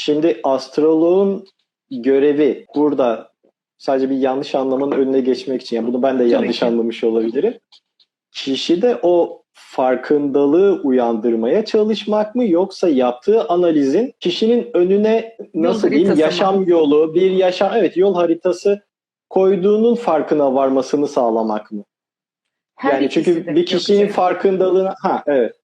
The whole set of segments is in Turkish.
Şimdi astroloğun görevi burada sadece bir yanlış anlamanın önüne geçmek için. Yani bunu ben de Tabii yanlış ki. anlamış olabilirim. Kişi de o farkındalığı uyandırmaya çalışmak mı yoksa yaptığı analizin kişinin önüne nasıl Yol diyeyim haritası mı? yaşam yolu, bir yaşam evet yol haritası koyduğunun farkına varmasını sağlamak mı? Her yani çünkü bir kişinin farkındalığına ha evet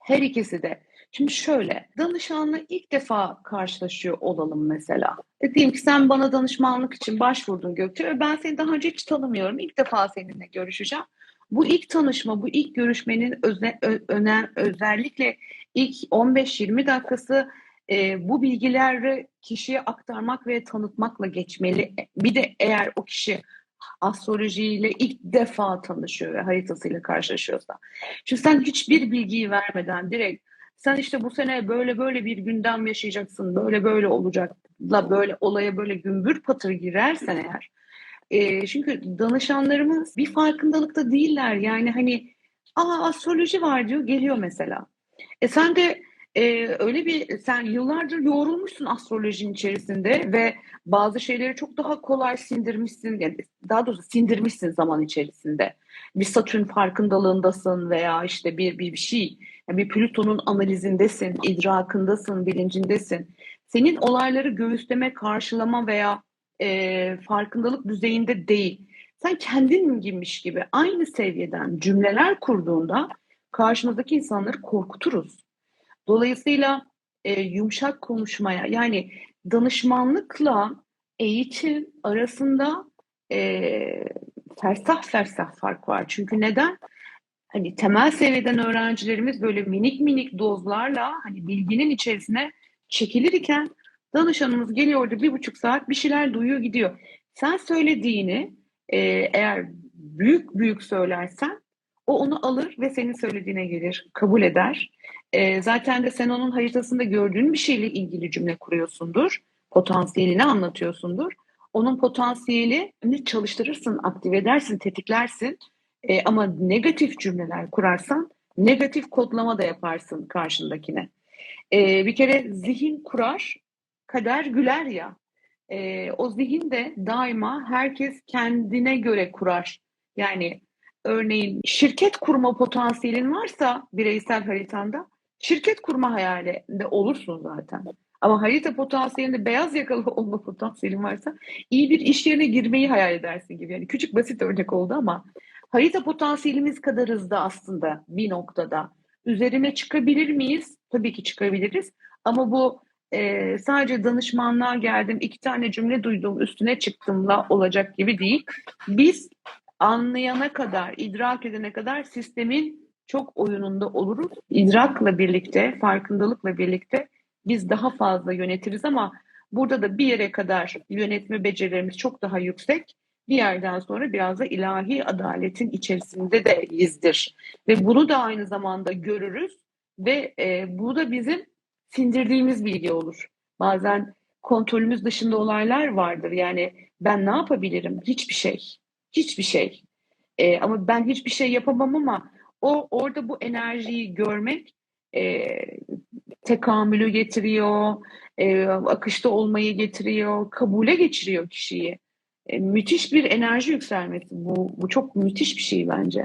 Her ikisi de. Şimdi şöyle, danışanla ilk defa karşılaşıyor olalım mesela. E diyeyim ki sen bana danışmanlık için başvurdun Gökçe ve ben seni daha önce hiç tanımıyorum. İlk defa seninle görüşeceğim. Bu ilk tanışma, bu ilk görüşmenin öze, ö- önem, özellikle ilk 15-20 dakikası e, bu bilgileri kişiye aktarmak ve tanıtmakla geçmeli. Bir de eğer o kişi astrolojiyle ilk defa tanışıyor ve haritasıyla karşılaşıyorsa. Şimdi sen hiçbir bilgiyi vermeden direkt sen işte bu sene böyle böyle bir gündem yaşayacaksın, böyle böyle olacakla böyle olaya böyle gümbür patır girersen eğer e, çünkü danışanlarımız bir farkındalıkta değiller. Yani hani aa astroloji var diyor geliyor mesela. E sen de e, öyle bir sen yıllardır yoğrulmuşsun astrolojinin içerisinde ve bazı şeyleri çok daha kolay sindirmişsin. Yani daha doğrusu sindirmişsin zaman içerisinde. Bir Satürn farkındalığındasın veya işte bir bir, bir şey, yani bir Plüton'un analizindesin, idrakındasın, bilincindesin. Senin olayları göğüsleme, karşılama veya e, farkındalık düzeyinde değil. Sen kendin gibiymiş gibi aynı seviyeden cümleler kurduğunda karşımızdaki insanları korkuturuz. Dolayısıyla e, yumuşak konuşmaya yani danışmanlıkla eğitim arasında e, fersah fersah fark var. Çünkü neden? Hani temel seviyeden öğrencilerimiz böyle minik minik dozlarla hani bilginin içerisine çekilirken danışanımız geliyor orada bir buçuk saat bir şeyler duyuyor gidiyor. Sen söylediğini e, eğer büyük büyük söylersen o onu alır ve senin söylediğine gelir, kabul eder. E, zaten de sen onun haritasında gördüğün bir şeyle ilgili cümle kuruyorsundur. Potansiyelini anlatıyorsundur. Onun potansiyelini çalıştırırsın, aktive edersin, tetiklersin. E, ama negatif cümleler kurarsan negatif kodlama da yaparsın karşındakine. E, bir kere zihin kurar, kader güler ya. E, o zihin de daima herkes kendine göre kurar. Yani örneğin şirket kurma potansiyelin varsa bireysel haritanda şirket kurma hayalinde olursun zaten. Ama harita potansiyelinde beyaz yakalı olma potansiyelin varsa iyi bir iş yerine girmeyi hayal edersin gibi. Yani küçük basit örnek oldu ama harita potansiyelimiz kadar hızlı aslında bir noktada. Üzerine çıkabilir miyiz? Tabii ki çıkabiliriz. Ama bu e, sadece danışmanlığa geldim, iki tane cümle duydum, üstüne çıktımla olacak gibi değil. Biz anlayana kadar, idrak edene kadar sistemin çok oyununda oluruz. İdrakla birlikte, farkındalıkla birlikte biz daha fazla yönetiriz ama burada da bir yere kadar yönetme becerilerimiz çok daha yüksek. Bir yerden sonra biraz da ilahi adaletin içerisinde de izdir. Ve bunu da aynı zamanda görürüz ve e, bu da bizim sindirdiğimiz bilgi olur. Bazen kontrolümüz dışında olaylar vardır. Yani ben ne yapabilirim? Hiçbir şey. Hiçbir şey. E, ama ben hiçbir şey yapamam ama o orada bu enerjiyi görmek e, tekamülü getiriyor, e, akışta olmayı getiriyor, kabule geçiriyor kişiyi. E, müthiş bir enerji yükselmesi. Bu, bu çok müthiş bir şey bence.